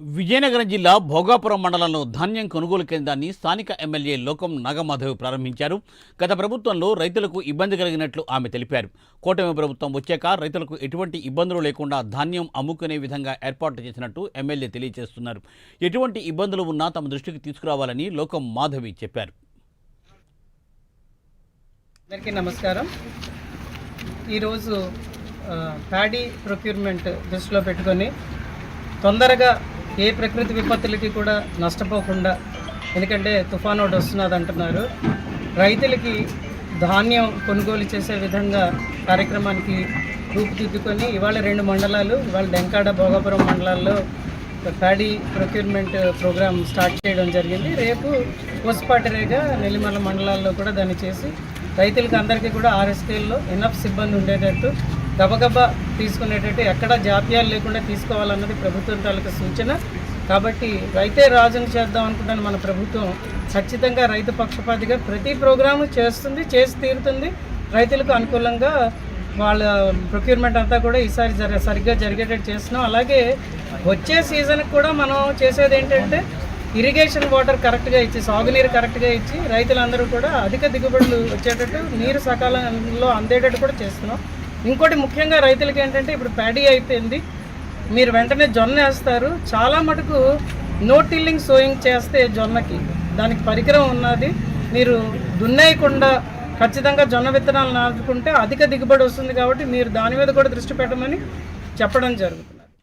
విజయనగరం జిల్లా భోగాపురం మండలంలో ధాన్యం కొనుగోలు కేంద్రాన్ని స్థానిక ఎమ్మెల్యే లోకం నాగమాధవ్ ప్రారంభించారు. గత ప్రభుత్వంలో రైతులకు ఇబ్బంది కలిగినట్లు ఆమె తెలిపారు. కూటమి ప్రభుత్వం వచ్చాక రైతులకు ఎటువంటి ఇబ్బందులు లేకుండా ధాన్యం అమ్ముకునే విధంగా ఏర్పాటు చేసినట్టు ఎమ్మెల్యే తెలియజేస్తున్నారు. ఎటువంటి ఇబ్బందులు ఉన్నా తమ దృష్టికి తీసుకురావాలని లోకం మాధవి చెప్పారు. అందరికీ నమస్కారం. ఈరోజు ప్యాడీ ప్రొక్యూర్మెంట్ దృష్టిలో పెట్టుకొని తొందరగా ఏ ప్రకృతి విపత్తులకి కూడా నష్టపోకుండా ఎందుకంటే తుఫాన్ ఒకటి వస్తున్నది అంటున్నారు. రైతులకి ధాన్యం కొనుగోలు చేసే విధంగా కార్యక్రమానికి రూపుదిద్దుకొని ఇవాళ రెండు మండలాలు ఇవాళ డెంకాడ భోగాపురం మండలాల్లో ప్యాడీ ప్రొక్యూర్మెంట్ ప్రోగ్రామ్ స్టార్ట్ చేయడం జరిగింది. రేపు కోసపాటిరేగా నెల్లిమల మండలాల్లో కూడా దాన్ని చేసి రైతులకు అందరికీ కూడా ఆర్ఎస్కేల్లో ఎనఫ్ సిబ్బంది ఉండేటట్టు గబగబా తీసుకునేటట్టు ఎక్కడ జాప్యాలు లేకుండా తీసుకోవాలన్నది ప్రభుత్వం తాలూకు సూచన. కాబట్టి రైతే రాజుని చేద్దాం అనుకుంటాను మన ప్రభుత్వం ఖచ్చితంగా రైతు పక్షపాతిగా ప్రతి ప్రోగ్రాము చేస్తుంది చేసి తీరుతుంది. రైతులకు అనుకూలంగా వాళ్ళ ప్రొక్యూర్మెంట్ అంతా కూడా ఈసారి జర సరిగ్గా జరిగేటట్టు చేస్తున్నాం. అలాగే వచ్చే సీజన్కి కూడా మనం చేసేది ఏంటంటే ఇరిగేషన్ వాటర్ కరెక్ట్గా ఇచ్చి సాగునీరు కరెక్ట్గా ఇచ్చి రైతులందరూ కూడా అధిక దిగుబడులు వచ్చేటట్టు నీరు సకాలంలో అందేటట్టు కూడా చేస్తున్నాం. ఇంకోటి ముఖ్యంగా రైతులకి ఏంటంటే ఇప్పుడు ప్యాడీ అయిపోయింది. మీరు వెంటనే జొన్న వేస్తారు. చాలా మటుకు నో టిల్లింగ్ సోయింగ్ చేస్తే జొన్నకి దానికి పరికరం ఉన్నది. మీరు దున్నేయకుండా ఖచ్చితంగా జొన్న విత్తనాలు నాటుకుంటే అధిక దిగుబడి వస్తుంది కాబట్టి మీరు దాని మీద కూడా దృష్టి పెట్టమని చెప్పడం జరుగుతుంది.